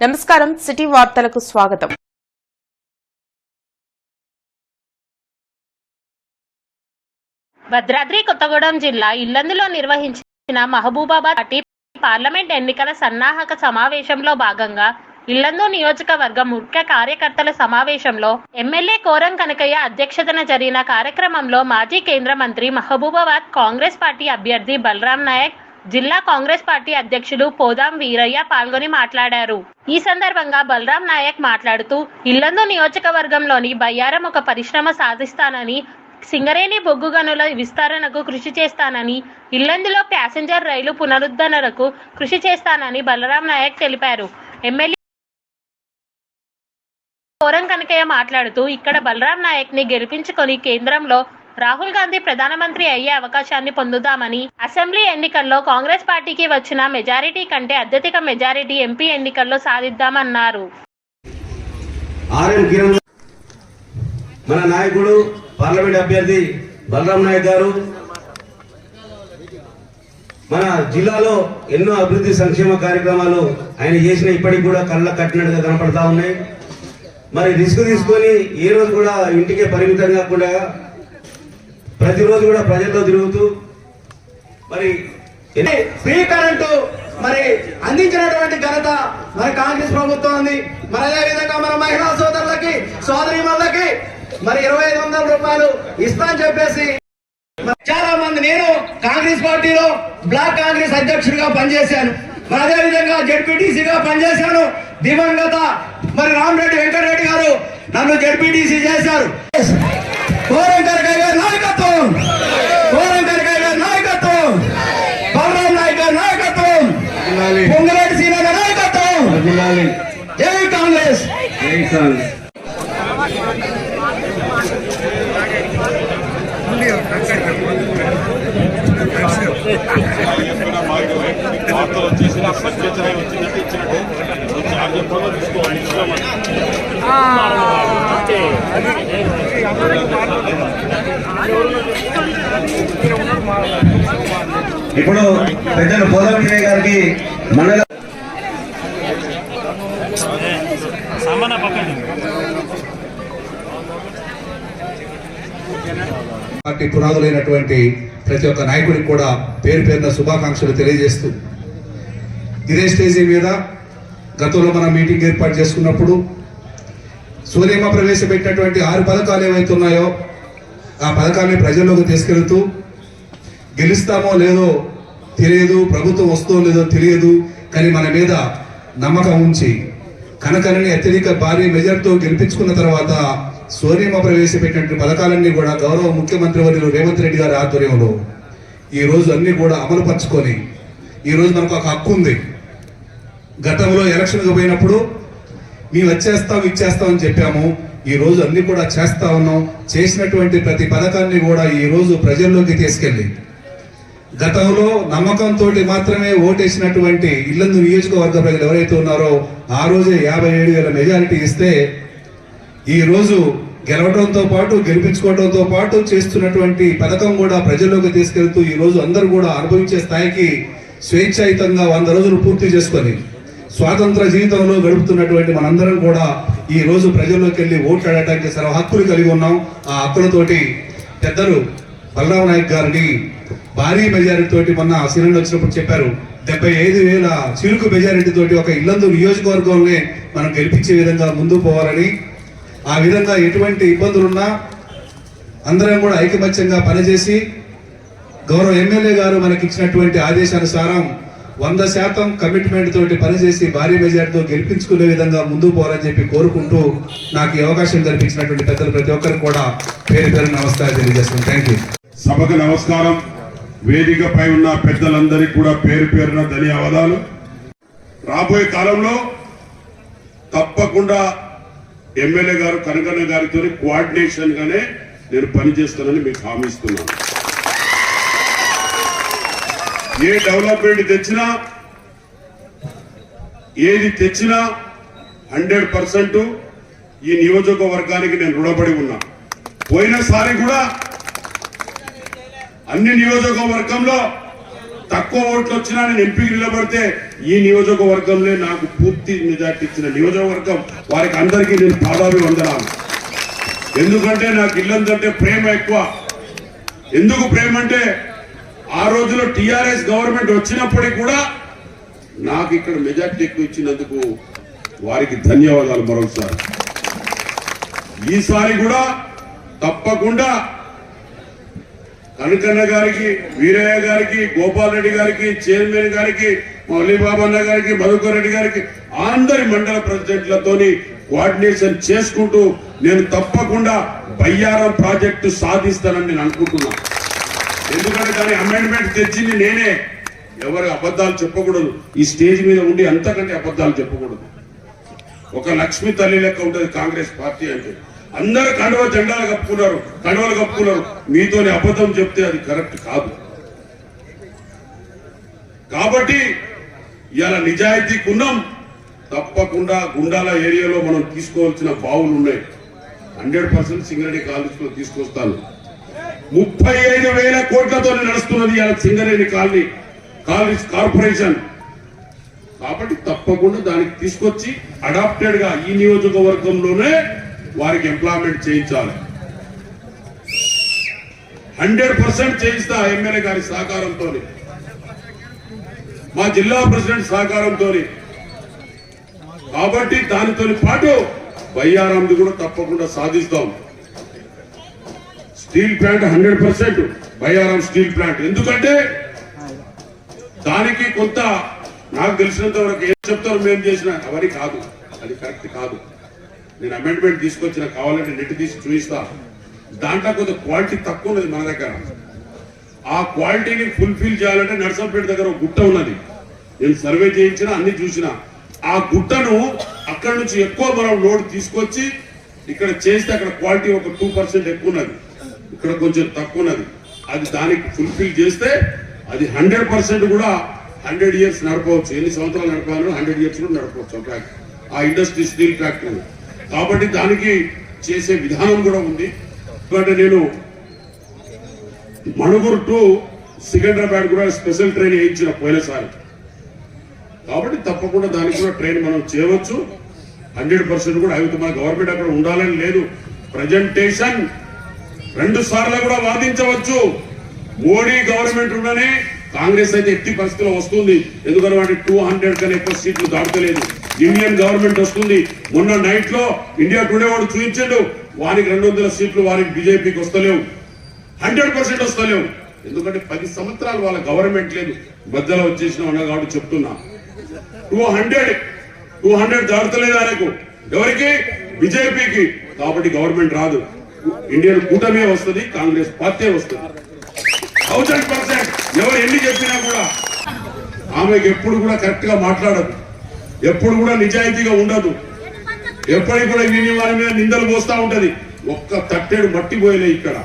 నమస్కారం సిటీ వార్తలకు స్వాగతం. భద్రాద్రి కొత్తగూడెం జిల్లా ఇల్లందులో నిర్వహించిన మహబూబాబాద్ పార్టీ పార్లమెంట్ ఎన్నికల సన్నాహక సమావేశంలో భాగంగా ఇల్లందు నియోజకవర్గం ముఖ్య కార్యకర్తల సమావేశంలో ఎమ్మెల్యే కోరం కనకయ్య అధ్యక్షతన జరిగిన కార్యక్రమంలో మాజీ కేంద్ర మంత్రి మహబూబాబాద్ కాంగ్రెస్ పార్టీ అభ్యర్థి బలరాం నాయక్ జిల్లా కాంగ్రెస్ పార్టీ అధ్యక్షులు పోదాం వీరయ్య పాల్గొని మాట్లాడారు. ఈ సందర్భంగా బలరాం నాయక్ మాట్లాడుతూ ఇల్లందు నియోజకవర్గంలోని బయ్యారం ఒక పరిశ్రమ సాధిస్తానని సింగరేణి బొగ్గు గనుల విస్తరణకు కృషి చేస్తానని ఇల్లందులో ప్యాసింజర్ రైలు పునరుద్ధరణకు కృషి చేస్తానని బలరాం నాయక్ తెలిపారు. ఎమ్మెల్యే కోరం కనకయ్య మాట్లాడుతూ ఇక్కడ బలరాం నాయక్ని గెలిపించుకొని కేంద్రంలో రాహుల్ గాంధీ ప్రధానమంత్రి అయ్యే అవకాశాన్ని పొందుదామని అసెంబ్లీ ఎన్నికల్లో కాంగ్రెస్ పార్టీకి వచ్చిన మెజారిటీ కంటే అత్యధిక మెజారిటీ ఎంపీ ఎన్నికల్లో సాధిద్దామన్నారు. మన నాయకుడు పార్లమెంట్ అభ్యర్థి బలరాం నాయక్ గారు మన జిల్లాలో ఎన్నో అభివృద్ధి సంక్షేమ కార్యక్రమాలు ఆయన చేసిన ఇప్పటికి కూడా కళ్ళ కట్టినట్టుగా కనపడతా ఉన్నాయి. మరి రిస్క్ తీసుకొని ఏ రోజు కూడా ఇంటికే పరిమితం కాకుండా ప్రతిరోజు కూడా ప్రజల్లో తిరుగుతూ మరి ఎన్ని ఫ్రీ కరెంటు మరి అందించినటువంటి ఘనత మరి కాంగ్రెస్ ప్రభుత్వం ఉంది మరి అదే విధంగా మన మహిళా సోదరులకి సోదరి మరి ఇరవై ఐదు వందల రూపాయలు ఇస్తా అని చెప్పేసి మరి చాలా మంది నేను కాంగ్రెస్ పార్టీలో బ్లాక్ కాంగ్రెస్ అధ్యక్షుడిగా పనిచేశాను. మరి అదే విధంగా జడ్పీటీసీగా పనిచేశాను. దివంగత మరి రామరెడ్డి వెంకటరెడ్డి గారు నన్ను జడ్పీటీసీ చేశారు. కోరంకర్ గారు నాయకత్వం కోరం కనకయ్య గారి నాయకత్వం బలరాం నాయక్ గారి నాయకత్వం పొంగరెడ్డి సీన నాయకత్వం. జై కాంగ్రెస్. వార్తలు వచ్చేసి సత్యచన వచ్చిందంటే ఇచ్చినట్టే చెప్పాలో తీసుకోవాలి ఇప్పుడు పెద్దలు పోదాం విజయ్ గారికి మండల పార్టీ పునాదులైనటువంటి ప్రతి ఒక్క నాయకుడికి కూడా పేరు పేరున శుభాకాంక్షలు తెలియజేస్తూ ఇదే స్టేజీ మీద గతంలో మనం మీటింగ్ ఏర్పాటు చేసుకున్నప్పుడు సూర్యమ్మ ప్రవేశపెట్టినటువంటి ఆరు పథకాలు ఏవైతే ఉన్నాయో ఆ పథకాన్ని ప్రజల్లోకి తీసుకెళ్తూ గెలుస్తామో లేదో తెలియదు ప్రభుత్వం వస్తుందో లేదో తెలియదు కానీ మన మీద నమ్మకం ఉంచి కనకనని అత్యధిక భారీ మెజార్టీతో గెలిపించుకున్న తర్వాత సోనియమ్మ ప్రవేశపెట్టినటువంటి పథకాలన్నీ కూడా గౌరవ ముఖ్యమంత్రి వర్యులు రేవంత్ రెడ్డి గారి ఆధ్వర్యంలో ఈ రోజు కూడా అమలు పరుచుకొని ఈరోజు మనకు ఒక హక్కు ఉంది. గతంలో ఎలక్షన్కి పోయినప్పుడు మేము వచ్చేస్తాం ఇచ్చేస్తాం అని చెప్పాము. ఈ రోజు అన్ని కూడా చేస్తా ఉన్నాం. చేసినటువంటి ప్రతి పథకాన్ని కూడా ఈ రోజు ప్రజల్లోకి తీసుకెళ్ళి గతంలో నమ్మకంతో మాత్రమే ఓటేసినటువంటి ఇల్లందు నియోజకవర్గ ప్రజలు ఎవరైతే ఉన్నారో ఆ రోజే యాభై ఏడు వేల మెజారిటీ ఇస్తే ఈ రోజు గెలవడంతో పాటు గెలిపించుకోవడంతో పాటు చేస్తున్నటువంటి పథకం కూడా ప్రజల్లోకి తీసుకెళ్తూ ఈ రోజు అందరూ కూడా అనుభవించే స్థాయికి స్వేచ్ఛాయుతంగా వంద రోజులు పూర్తి చేసుకొని స్వాతంత్ర జీవితంలో గడుపుతున్నటువంటి మనందరం కూడా ఈ రోజు ప్రజల్లోకి వెళ్ళి ఓట్లాడటానికి సర్వ హక్కులు కలిగి ఉన్నాం. ఆ హక్కులతోటి పెద్దలు బలరాం నాయక్ గారిని భారీ మెజారిటీ తోటి మొన్న సిలిండర్ వచ్చినప్పుడు చెప్పారు డెబ్బై ఐదు వేల చిరుకు మెజారిటీ తోటి ఒక ఇల్లందు నియోజకవర్గంలోనే మనం గెలిపించే విధంగా ముందు పోవాలని ఆ విధంగా ఎటువంటి ఇబ్బందులున్నా అందరం కూడా ఐకమత్యంగా పనిచేసి గౌరవ ఎమ్మెల్యే గారు మనకి ఇచ్చినటువంటి ఆదేశానుసారం వంద శాతం కమిట్మెంట్ తోటి పనిచేసి భారీ మెజార్టీతో గెలిపించుకునే విధంగా ముందుకు పోవాలని చెప్పి కోరుకుంటూ నాకు ఈ అవకాశం కల్పించినటువంటి పెద్దలు ప్రతి ఒక్కరికి కూడా పేరు పేరు నమస్కారం తెలియజేస్తున్నాను థ్యాంక్ యూ సభకు నమస్కారం. వేదికపై ఉన్న పెద్దలందరికీ కూడా పేరు పేరున ధన్యవాదాలు. రాబోయే కాలంలో తప్పకుండా ఎమ్మెల్యే గారు కనకన్న గారితో కోఆర్డినేషన్ గానే నేను పనిచేస్తానని మీకు హామీ ఇస్తున్నాను. ఏ డెవలప్మెంట్ తెచ్చినా ఏది తెచ్చినా హండ్రెడ్ పర్సెంట్ ఈ నియోజకవర్గానికి నేను రుణపడి ఉన్నా. పోయినసారి కూడా అన్ని నియోజకవర్గంలో తక్కువ ఓట్లు వచ్చినా నేను ఎంపీకి నిలబడితే ఈ నియోజకవర్గంలో నాకు పూర్తి మెజార్టీ ఇచ్చిన నియోజకవర్గం వారికి అందరికీ నేను పాదాభివందనాలు. ఎందుకంటే నాకు ఇల్లందంటే ప్రేమ ఎక్కువ. ఎందుకు ప్రేమ అంటే ఆ రోజులో టిఆర్ఎస్ గవర్నమెంట్ వచ్చినప్పటికి కూడా నాకు ఇక్కడ మెజార్టీ ఎక్కువ ఇచ్చినందుకు వారికి ధన్యవాదాలు మరొకసారి. ఈసారి కూడా తప్పకుండా కనకన్న గారికి వీరయ్య గారికి గోపాల్ రెడ్డి గారికి చైర్మన్ గారికి మౌలిబాబన్న గారికి మధుకర్ రెడ్డి గారికి అందరి మండల ప్రెసిడెంట్లతోని కోఆర్డినేషన్ చేసుకుంటూ నేను తప్పకుండా బయ్యారం ప్రాజెక్టు సాధిస్తానని నేను అనుకుంటున్నా. ఎందుకంటే దాని అమెండ్మెంట్ తెచ్చింది నేనే. ఎవరు అబద్ధాలు చెప్పకూడదు. ఈ స్టేజ్ మీద ఉండి అంతకంటే అబద్ధాలు చెప్పకూడదు. ఒక లక్ష్మి తల్లి లెక్క ఉంటుంది కాంగ్రెస్ పార్టీ అంటే. అందరు కండవ జెండాలు కప్పుకున్నారు కండువలు కప్పుకున్నారు. మీతోని అబద్ధం చెప్తే అది కరెక్ట్ కాదు. కాబట్టి ఇలా నిజాయితీ ఉన్నాం. తప్పకుండా గుండాల ఏరియాలో మనం తీసుకోవాల్సిన బావులు ఉన్నాయి. హండ్రెడ్ పర్సెంట్ సింగరేణి కాలేజ్ తీసుకొస్తాను. ముప్పై ఐదు వేల కోట్లతో నడుస్తున్నది ఇలా సింగరేణి కాలనీ కాలేజ్ కార్పొరేషన్. కాబట్టి తప్పకుండా దానికి తీసుకొచ్చి అడాప్టెడ్గా ఈ నియోజకవర్గంలోనే వారికి ఎంప్లాయ్మెంట్ చేయించాలి. హండ్రెడ్ పర్సెంట్ చేయిస్తా ఎమ్మెల్యే గారి సహకారంతో మా జిల్లా ప్రెసిడెంట్ సహకారంతో కాబట్టి దానితో పాటు బయ్యారాంది కూడా తప్పకుండా సాధిస్తాం. Steel plant hundred percent Bayyaram steel plant. ఎందుకంటే దానికి కొంత నాకు తెలిసినంత వరకు ఏం చెప్తారు మేము చేసిన అవన్నీ కాదు. అది కరెక్ట్ కాదు. నేను అమెండ్మెంట్ తీసుకొచ్చిన కావాలంటే నెట్ తీసి చూపిస్తా. దాంట్లో కొంత క్వాలిటీ తక్కువ ఉన్నది మన దగ్గర. ఆ క్వాలిటీని ఫుల్ఫిల్ చేయాలంటే నర్సంపేట దగ్గర ఒక గుట్ట ఉన్నది. నేను సర్వే చేయించిన అన్ని చూసిన. ఆ గుట్టను అక్కడ నుంచి ఎక్కువ మనం లోడ్ తీసుకొచ్చి ఇక్కడ చేస్తే అక్కడ క్వాలిటీ ఒక టూ పర్సెంట్ ఎక్కువ ఉన్నది. ఇక్కడ కొంచెం తక్కువ ఉన్నది. అది దానికి ఫుల్ఫిల్ చేస్తే అది హండ్రెడ్ పర్సెంట్ కూడా హండ్రెడ్ ఇయర్స్ నడపవచ్చు. ఎన్ని సంవత్సరాలు నడపాలో హండ్రెడ్ ఇయర్స్ కూడా నడపవచ్చు. ఆ ఆ ఇండస్ట్రీ స్టీల్ ఫ్యాక్టరీ కాబట్టి దానికి చేసే విధానం కూడా ఉంది. ఎందుకంటే నేను మణుగురు టు సికింద్రాబాద్ కూడా స్పెషల్ ట్రైన్ వేయించిన పోయినసారి. కాబట్టి తప్పకుండా దానికి కూడా ట్రైన్ మనం చేయవచ్చు. హండ్రెడ్ పర్సెంట్ కూడా అయితే మన గవర్నమెంట్ అక్కడ ఉండాలని లేదు. ప్రజెంటేషన్ రెండు సార్లు కూడా వాదించవచ్చు. మోడీ గవర్నమెంట్ ఉండనే కాంగ్రెస్ అయితే ఎట్టి పరిస్థితిలో వస్తుంది. ఎందుకంటే వాటి టూ హండ్రెడ్ కన్నా ఎక్కువ సీట్లు దాటలేదు ఇండియన్ గవర్నమెంట్ వస్తుంది. మొన్న నైట్లో ఇండియా టుడే వాడు చూపించాడు వారికి రెండు వందల సీట్లు వారికి బీజేపీకి వస్తలేవు. హండ్రెడ్ పర్సెంట్ వస్తలేవు. ఎందుకంటే పది సంవత్సరాలు వాళ్ళ గవర్నమెంట్ లేదు. మధ్యలో వచ్చేసిన కాబట్టి చెప్తున్నా. టూ హండ్రెడ్ టూ హండ్రెడ్ దాటుతలేదు ఆయనకు. ఎవరికి? బీజేపీకి. కాబట్టి గవర్నమెంట్ రాదు. ఇండియన్ కూటమి వస్తుంది కాంగ్రెస్ పార్టీ వస్తుంది. Thousand percent. ఎవరు ఎన్ని చెప్పినా కూడా ఆమెకు ఎప్పుడు కూడా కరెక్ట్గా మాట్లాడదు. ఎప్పుడు కూడా నిజాయితీగా ఉండదు. ఎప్పటికి కూడా విని వారి మీద నిందలు పోస్తా ఉంటది. ఒక్క తట్టేడు మట్టి పోయలే ఇక్కడ.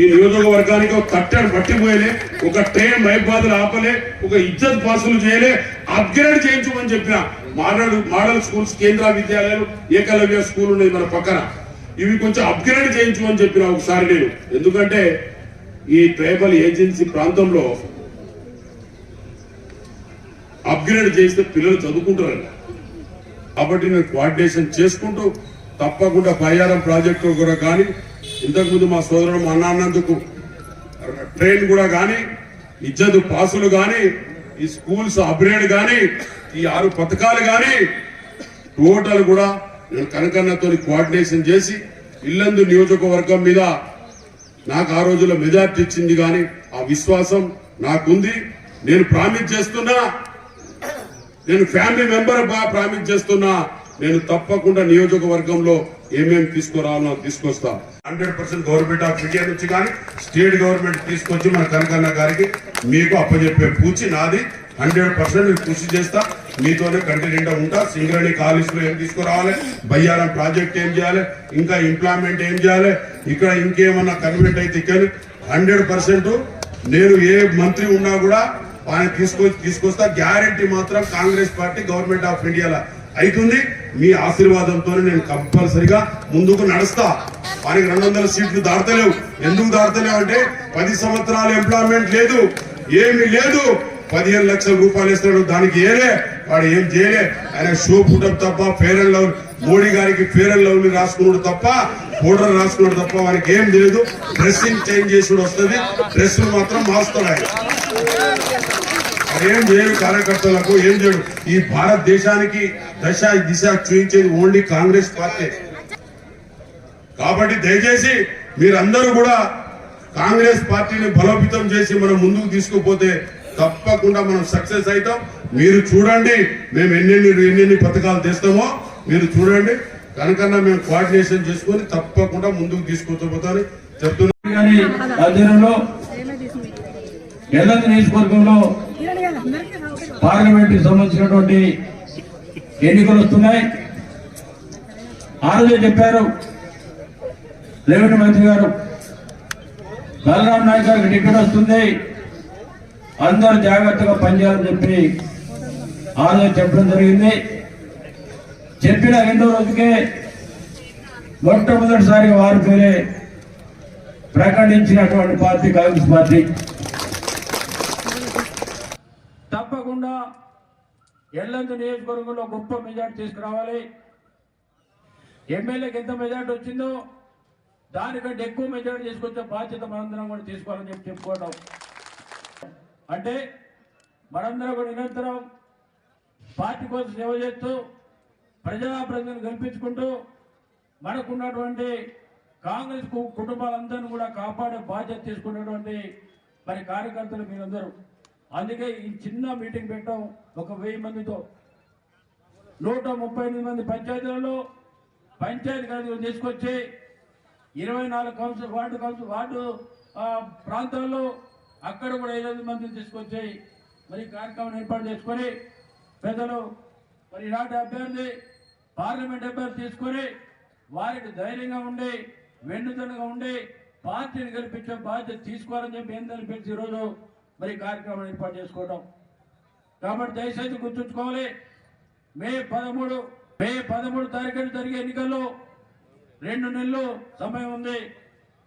ఈ నియోజకవర్గానికి ఒక తట్టేడు మట్టి పోయలే ఒక ట్రైన్ మైబాదులు ఆపలే ఒక ఇజ్జత్ పాసులు చేయలే అప్గ్రేడ్ చేయించమని చెప్పిన మోడల్ మోడల్ స్కూల్స్ కేంద్ర విద్యాలయాలు ఏకలవ్య స్కూల్ ఉన్నది మన పక్కన. ఇవి కొంచెం అప్గ్రేడ్ చేయించమని చెప్పిన ఒకసారి నేను. ఎందుకంటే ఈ ట్రైబల్ ఏజెన్సీ ప్రాంతంలో అప్గ్రేడ్ చేస్తే పిల్లలు చదువుకుంటారు కాబట్టి నేను కోఆర్డినేషన్ చేసుకుంటూ తప్పకుండా బయ్యారం ప్రాజెక్టు కూడా కానీ ఇంతకుముందు మా సోదరుడు మా నాన్నందుకు ట్రైన్ కూడా కానీ ఇజ్జత్ పాసులు కానీ ఈ స్కూల్స్ అప్గ్రేడ్ కానీ ఈ ఆరు పథకాలు కానీ టోటల్ కూడా నేను కనకన్నతో కోఆర్డినేషన్ చేసి ఇల్లందు నియోజకవర్గం మీద నాకు ఆ రోజుల్లో మెజార్టీ ఇచ్చింది కానీ ఆ విశ్వాసం నాకుంది. నేను ప్రామిస్ చేస్తున్నా నేను ఫ్యామిలీ మెంబర్ బాగా ప్రామిస్ చేస్తున్నా నేను తప్పకుండా నియోజకవర్గంలో ఏమేమి తీసుకురావాలో తీసుకొస్తా. Hundred percent government of India నుంచి కానీ స్టేట్ గవర్నమెంట్ తీసుకొచ్చి మన కనకన్న గారికి మీకు అప్పచెప్పే పూచి నాది. హండ్రెడ్ పర్సెంట్ నేను కృషి చేస్తా. మీతోనే కంటిన్యూగా ఉంటా. సింగరేణి కాలేజ్ ఏం తీసుకురావాలి? బయ్యారం ప్రాజెక్ట్ ఏం చేయాలి? ఇంకా ఎంప్లాయ్మెంట్ ఏం చేయాలి? ఇక్కడ ఇంకేమన్నా కన్వెంట్ అయితే ఇక్కడ హండ్రెడ్ పర్సెంట్ నేను ఏ మంత్రి ఉన్నా కూడా ఆయన తీసుకొచ్చి తీసుకొస్తా గ్యారంటీ మాత్రం కాంగ్రెస్ పార్టీ గవర్నమెంట్ ఆఫ్ ఇండియాలో. అవుతుంది మీ ఆశీర్వాదంతో నేను కంపల్సరిగా ముందుకు నడుస్తా. వారికి రెండు వందల సీట్లు దాడతలేవు ఎందుకు దాడతలేవు అంటే పది సంవత్సరాలు ఎంప్లాయ్మెంట్ లేదు. ఏమి లేదు. పదిహేను లక్షల రూపాయలు ఇస్తాడు దానికి ఏలే. వాడు ఏం చేయలే. ఆయన షో పుట్టడం తప్ప ఫేర్ అండ్ లవ్ మోడీ గారికి ఫేర్ అండ్ లవ్ రాసుకున్నాడు తప్ప పౌడర్ రాసుకున్నాడు తప్ప వానికి ఏం లేదు డ్రెస్సింగ్ చేంజ్ చేసుడు వస్తుంది. డ్రెస్సులు మాత్రం మారుస్తాడు ఆయన ఏం చేయడు కార్యకర్తలకు ఏం చేయడు. ఈ భారతదేశానికి దశ దిశ చూపించేది ఓన్లీ కాంగ్రెస్ పార్టీ. కాబట్టి దయచేసి మీరందరూ కూడా కాంగ్రెస్ పార్టీని బలోపేతం చేసి మనం ముందుకు తీసుకుపోతే తప్పకుండా మనం సక్సెస్ అవుతాం. మీరు చూడండి మేము ఎన్నెన్ని ఎన్నెన్ని పథకాలు తెస్తామో మీరు చూడండి. కనుకన్నా మేము కోఆర్డినేషన్ చేసుకొని తప్పకుండా ముందుకు తీసుకుపోతామని చెప్తున్నాం ఆధ్వర్యంలో నియోజకవర్గంలో పార్లమెంట్ సంబంధించినటువంటి ఎన్నికలు వస్తున్నాయి. ఆ రోజే చెప్పారు రెవెన్యూ మంత్రి గారు బలరాం నాయక్ గారికి టికెట్ వస్తుంది అందరూ జాగ్రత్తగా పనిచేయాలని చెప్పి ఆ రోజు చెప్పడం జరిగింది. చెప్పిన రెండో రోజుకే మొట్టమొదటిసారిగా వారి పేరే ప్రకటించినటువంటి పార్టీ కాంగ్రెస్ పార్టీ తప్పకుండా ఎల్లందు నియోజకవర్గంలో గొప్ప మెజార్టీ తీసుకురావాలి. ఎమ్మెల్యేకి ఎంత మెజార్టీ వచ్చిందో దానికంటే ఎక్కువ మెజార్టీ తీసుకొచ్చే బాధ్యత మనందరం కూడా తీసుకోవాలని చెప్పి చెప్పుకోవడం అంటే మనందరం కూడా నిరంతరం పార్టీ కోసం సేవ చేస్తూ ప్రజాప్రతినిధులను కల్పించుకుంటూ మనకున్నటువంటి కాంగ్రెస్ కు- కుటుంబాలందరినీ కూడా కాపాడే బాధ్యత తీసుకున్నటువంటి మరి కార్యకర్తలు మీరందరూ. అందుకే ఈ చిన్న మీటింగ్ పెట్టాం ఒక వెయ్యి మందితో. నూట ముప్పై ఎనిమిది మంది పంచాయతీలలో పంచాయతీ కార్యక్రమం తీసుకొచ్చి ఇరవై నాలుగు కౌన్సిల్ వార్డు కౌన్సిల్ వార్డు ప్రాంతాల్లో అక్కడ కూడా ఇరవై మందిని తీసుకొచ్చి మరి కార్యక్రమం ఏర్పాటు చేసుకొని పెద్దలు మరి ఈనాటి అభ్యర్థి పార్లమెంట్ అభ్యర్థి తీసుకొని వారికి ధైర్యంగా ఉండి వెన్నుదనగా ఉండి పార్టీని గెలిపించే బాధ్యత తీసుకోవాలని చెప్పి ఏం తెలిపించి ఈరోజు? మరి కార్యక్రమం ఏర్పాటు చేసుకోవడం కాబట్టి దయచేసి గుర్తుంచుకోవాలి మే పదమూడు మే పదమూడు తారీఖున జరిగే ఎన్నికల్లో రెండు నెలలు సమయం ఉంది.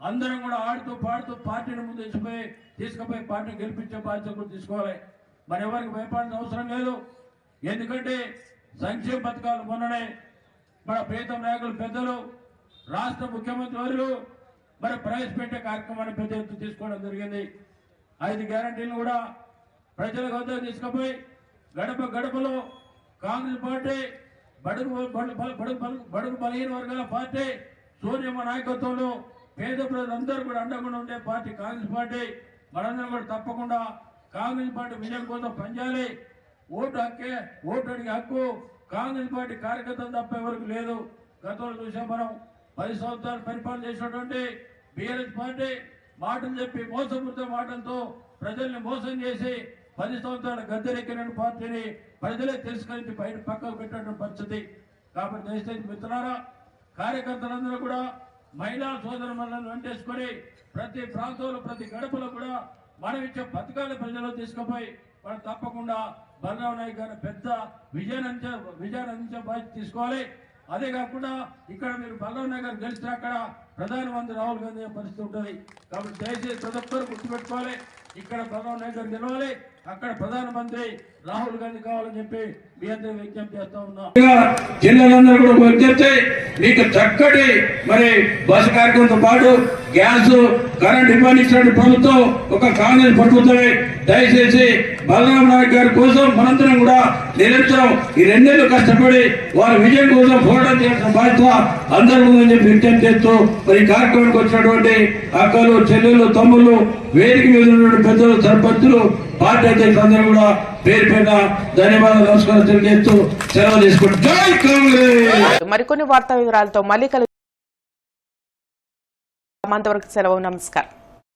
అందరం కూడా ఆడుతూ పాడుతూ పార్టీని ముందు తీసుకుపోయి తీసుకుపోయి పార్టీని గెలిపించే బాధ్యత కూడా తీసుకోవాలి. మరి ఎవరికి భయపడాల్సిన అవసరం లేదు. ఎందుకంటే సంక్షేమ పథకాలు మొన్ననే మన ప్రీతం నాయకులు పెద్దలు రాష్ట్ర ముఖ్యమంత్రి వారు మరి ప్రవేశపెట్టే కార్యక్రమాన్ని పెద్ద ఎత్తున తీసుకోవడం జరిగింది. ఐదు గ్యారంటీలు కూడా ప్రజలకు వద్ద తీసుకుపోయి గడప గడపలో కాంగ్రెస్ పార్టీ బడుగు బడుగు బడుగు- బలహీన వర్గాల పార్టీ సూర్యమ్మ నాయకత్వంలో పేద ప్రజలందరూ కూడా అండకుండా ఉండే పార్టీ కాంగ్రెస్ పార్టీ. మనందరం కూడా తప్పకుండా కాంగ్రెస్ పార్టీ విజయం కోసం పనిచేయాలి. ఓటు హక్కే ఓటు అడిగే హక్కు కాంగ్రెస్ పార్టీ కార్యకర్తలు తప్ప ఎవరికి లేదు. గతంలో చూసాం మనం పది సంవత్సరాలు పరిపాలన చేసినటువంటి బీఆర్ఎస్ పార్టీ మాటలు చెప్పి మోసపూరిత మాటలతో ప్రజల్ని మోసం చేసి పది సంవత్సరాల గద్దెరెక్కిన పార్టీని ప్రజలే తిరస్కరించి బయట పక్కకు పెట్టడం పరిస్థితి. కాబట్టి దయచేసి మిత్రులారా కార్యకర్తలందరూ కూడా మహిళా సోదరు మనల్ని వెంటేసుకొని ప్రతి ప్రాంతంలో ప్రతి గడపలో కూడా మనం ఇచ్చే పథకాలు ప్రజలు తీసుకుపోయి మనం తప్పకుండా బలరావు నాయక్ గారి పెద్ద విజయాన్ని అందించే విజయాన్ని అందించే బాధ్యత తీసుకోవాలి. అదే కాకుండా ఇక్కడ మీరు బలరావు నాయక్ గారు గెలిచిన అక్కడ ప్రధానమంత్రి రాహుల్ గాంధీ అయ్యే పరిస్థితి ఉంటుంది. కాబట్టి దయచేసి ప్రతి ఒక్కరు గుర్తుపెట్టుకోవాలి. ఇక్కడ బలరావు నాయక్ గారు గెలవాలి అక్కడ ప్రధానమంత్రి రాహుల్ గాంధీ కావాలని చెప్పి మీ అందరూ విజ్ఞప్తి చేస్తా ఉన్నాం. జిల్లాలందరూ కూడా విజ్ఞప్తి. మీకు చక్కటి మరి బస్సు కార్యక్రమంతో పాటు గ్యాస్ కరెంట్ ఇవ్వనిచ్చినటువంటి ప్రభుత్వం ఒక కాంగ్రెస్ ప్రభుత్వమే దయచేసి బలరాం నాయక్ గారి కోసం మనందరం కూడా నిరంతరం ఈ రెండేళ్ళు కష్టపడి వారి విజయం కోసం పోరాటం చేసిన బాధ్యత అందరి ముందు చెప్పి విజ్ఞప్తి చేస్తూ మరి కార్యక్రమానికి వచ్చినటువంటి అక్కలు చెల్లెలు తమ్ముళ్ళు వేదిక మీద ఉన్నటువంటి పెద్దలు సర్పంచులు పార్టీ అధ్యక్షులు అందరూ కూడా పేరు పైన ధన్యవాదాలు నమస్కారం తెలియజేస్తూ సెలవు తీసుకుంటాం మరికొన్ని వార్తా వివరాలతో మళ్ళీ కలిసి అంతవరకు సెలవు నమస్కారం.